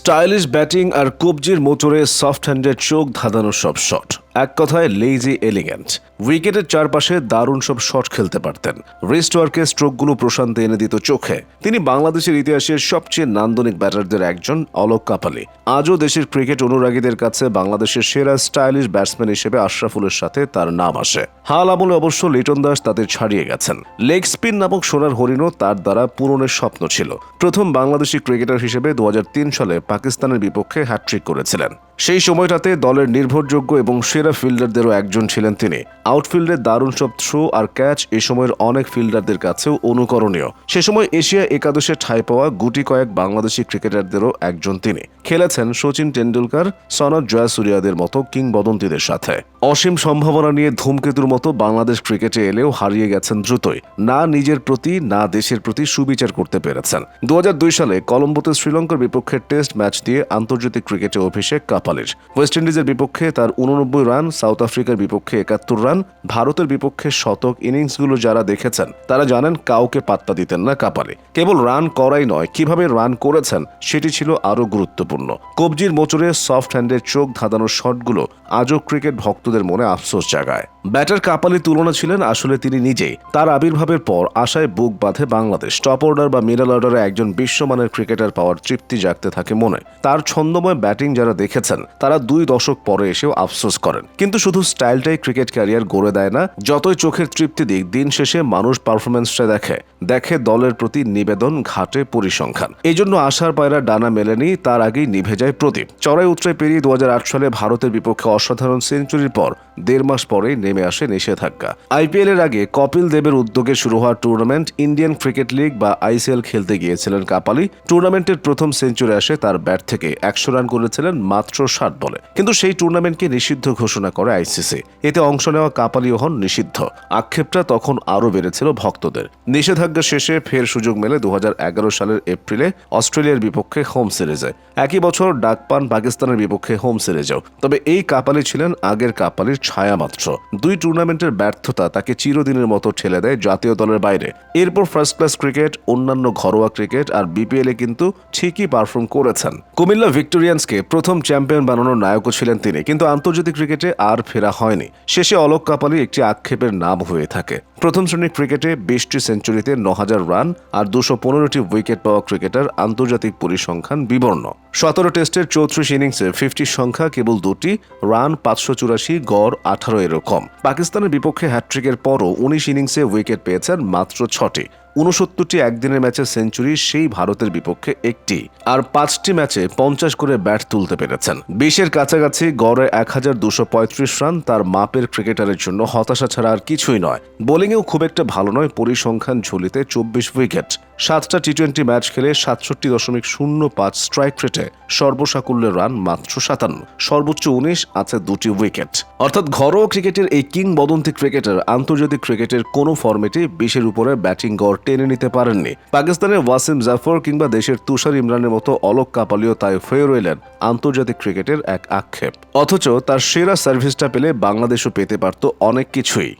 Stylish batting আর কবজির মোটরে soft হ্যান্ডের চোখ ধাঁধানো সব শট এক কথায় লেজি এলিগেন্ট উইকেটের চারপাশে দারুণ সব শট খেলতে পারতেন। রিস্ট ওয়ার্কের স্ট্রোকগুলো প্রশান্তি এনে দিত চোখে। তিনি বাংলাদেশের ইতিহাসের সবচেয়ে নান্দনিক ব্যাটারদের একজন অলোক কাপালি। আজও দেশের ক্রিকেট অনুরাগীদের কাছে বাংলাদেশের সেরা স্টাইলিশ ব্যাটসম্যান হিসেবে আশরাফুলের সাথে তার নাম আসে। হাল আমলে অবশ্য লিটন দাস তাদের ছাড়িয়ে গেছেন। লেগ স্পিন নামক সোনার হরিণও তার দ্বারা পূরণের স্বপ্ন ছিল। প্রথম বাংলাদেশি ক্রিকেটার হিসেবে দু হাজার তিন সালে পাকিস্তানের বিপক্ষে হ্যাট্রিক করেছিলেন। সেই সময়টাতে দলের নির্ভরযোগ্য এবং সেরা ফিল্ডারদেরও একজন ছিলেন তিনি। আউটফিল্ডে দারুণ সব থ্রো আর ক্যাচ এ সময়ের অনেক ফিল্ডারদের কাছেও অনুকরণীয়। সে সময় এশিয়া একাদশে ঠাঁই পাওয়া গুটি কয়েক বাংলাদেশি ক্রিকেটারদেরও একজন তিনি। খেলেছেন সচিন টেন্ডুলকার সনদ জয়াসুরিয়াদের মতো কিংবদন্তিদের সাথে। অসীম সম্ভাবনা নিয়ে ধূমকেতুর মতো বাংলাদেশ ক্রিকেটে এলেও হারিয়ে গেছেন দ্রুতই। না নিজের প্রতি, না দেশের প্রতি সুবিচার করতে পেরেছেন। দু হাজার দুই সালে কলম্বোতে শ্রীলঙ্কার বিপক্ষে টেস্ট ম্যাচ দিয়ে আন্তর্জাতিক ক্রিকেটে অভিষেক কাপালের ওয়েস্ট ইন্ডিজের বিপক্ষে তার উননব্বই রান, সাউথ আফ্রিকার বিপক্ষে একাত্তর রান, ভারতের বিপক্ষে শতক ইনিংসগুলো যারা দেখেছেন, তারা জানেন কাউকে পাত্তা দিতেন না কাপালে। কেবল রান করাই নয়, কীভাবে রান করেছেন সেটি ছিল আরও গুরুত্বপূর্ণ। কবজির মোচরে সফট হ্যান্ডের চোখ ধাঁধানো শটগুলো আজও ক্রিকেট ভক্তদের মনে আফসোস জাগায়। ব্যাটার কাপালির তুলনা ছিলেন আসলে তিনি নিজেই। তার আবির্ভাবের পর আশায় বুক বাঁধে বাংলাদেশ। টপ অর্ডার বা মিডল অর্ডারে একজন বিশ্বমানের ক্রিকেটার পাওয়ার তৃপ্তি জাগতে থাকে মনে। তার ছন্দময় ব্যাটিং যারা দেখেছেন তারা দুই দশক পরে এসেও আফসোস করেন। কিন্তু শুধু স্টাইলটাই ক্রিকেট ক্যারিয়ার গড়ে দেয় না, যতই চোখের তৃপ্তি দিক, দিন শেষে মানুষ পারফরমেন্সটা দেখে। দেখে দলের প্রতি নিবেদন, ঘাটে পরিসংখ্যান। এই জন্য আশার পায়রা ডানা মেলেনি, তার আগেই নিভে যায় প্রদীপ। চড়াই উত্তরায় পেরিয়ে দু সালে ভারতের বিপক্ষে অসাধারণ সেঞ্চুরির পর দেড় মাস পরেই নেমে আসে নিষেধাজ্ঞা। আইপিএল এর আগে কপিল দেবের উদ্যোগে শুরু হওয়া টুর্নামেন্ট ইন্ডিয়ান ক্রিকেট লিগ বা আইসিএল খেলতে গিয়েছিলেন কাপালি। টুর্নামেন্টের প্রথম সেঞ্চুরি আসে তার ব্যাট থেকে। একশো রান করেছিলেন মাত্র ষাট বলে। কিন্তু সেই টুর্নামেন্টকে নিষিদ্ধ ঘোষণা করে আইসিসি। এতে অংশ নেওয়া কাপালিও হন নিষিদ্ধ। আক্ষেপটা তখন আরও বেড়েছিল ভক্তদের। নিষেধাজ্ঞা শেষে ফের সুযোগ মেলে দুহাজার এগারো সালের এপ্রিলে অস্ট্রেলিয়ার বিপক্ষে হোম সিরিজে। একই বছর ডাক পান পাকিস্তানের বিপক্ষে হোম সিরিজেও। তবে এই কাপালি ছিলেন আগের কাপালির ছায়া মাত্র। দুই টুর্নামেন্টের ব্যর্থতা তাকে চিরদিনের মতো ঠেলে দেয় জাতীয় দলের বাইরে। এরপর ফার্স্ট ক্লাস ক্রিকেট অন্যান্য ঘরোয়া ক্রিকেট আর বিপিএল কিন্তু ঠিকই পারফর্ম করেছেন। কুমিল্লা ভিক্টোরিয়ান্সকে প্রথম চ্যাম্পিয়ন বানানোর নায়কও ছিলেন তিনি। কিন্তু আন্তর্জাতিক ক্রিকেটে আর ফেরা হয়নি। শেষে অলোক কাপালি একটি আক্ষেপের নাম হয়ে থাকে। প্রথম শ্রেণির ক্রিকেটে বিশটি সেঞ্চুরিতে ন হাজার রান আর দুশো পনেরোটি উইকেট পাওয়া ক্রিকেটার আন্তর্জাতিক পরিসংখ্যান বিবর্ণ। সতেরো টেস্টের চৌত্রিশ ইনিংসে ফিফটির সংখ্যা, কেবল দুটি, রান পাঁচশো চুরাশি, গড় আঠারো এরকম। পাকিস্তানের বিপক্ষে হ্যাট্রিকের পরও উনিশ ইনিংসে উইকেট পেয়েছেন মাত্র ছটি। উনসত্তরটি একদিনের ম্যাচে সেঞ্চুরি সেই ভারতের বিপক্ষে একটি। আর পাঁচটি ম্যাচে পঞ্চাশ করে ব্যাট তুলতে পেরেছেন। বিশের কাছাকাছি গড়ে এক হাজার দুশো পঁয়ত্রিশ রান, তার মাপের ক্রিকেটারের জন্য হতাশা ছাড়া আর কিছুই নয়। বোলিংয়েও খুব একটা ভালো নয়, পরিসংখ্যান ঝুলিতে চব্বিশ উইকেট। সাতটা টি টোয়েন্টি ম্যাচ খেলে সাতষট্টি দশমিক শূন্য পাঁচ স্ট্রাইক রেটে সর্বসাকুল্যের রান মাত্র সাতান্ন। সর্বোচ্চ উনিশ আছে দুটি উইকেট। অর্থাৎ ঘরোয়া ক্রিকেটের এই কিংবদন্তি ক্রিকেটার আন্তর্জাতিক ক্রিকেটের কোনো ফর্মেটে বিশের উপরে ব্যাটিং গড় টেনে নিতে পারেননি। পাকিস্তানের ওয়াসিম জাফর কিংবা দেশের তুষার ইমরানের মতো অলোক কাপালিও তাই হয়ে রইলেন আন্তর্জাতিক ক্রিকেটের এক আক্ষেপ। অথচ তার সেরা সার্ভিসটা পেলে বাংলাদেশও পেতে পারত অনেক কিছুই।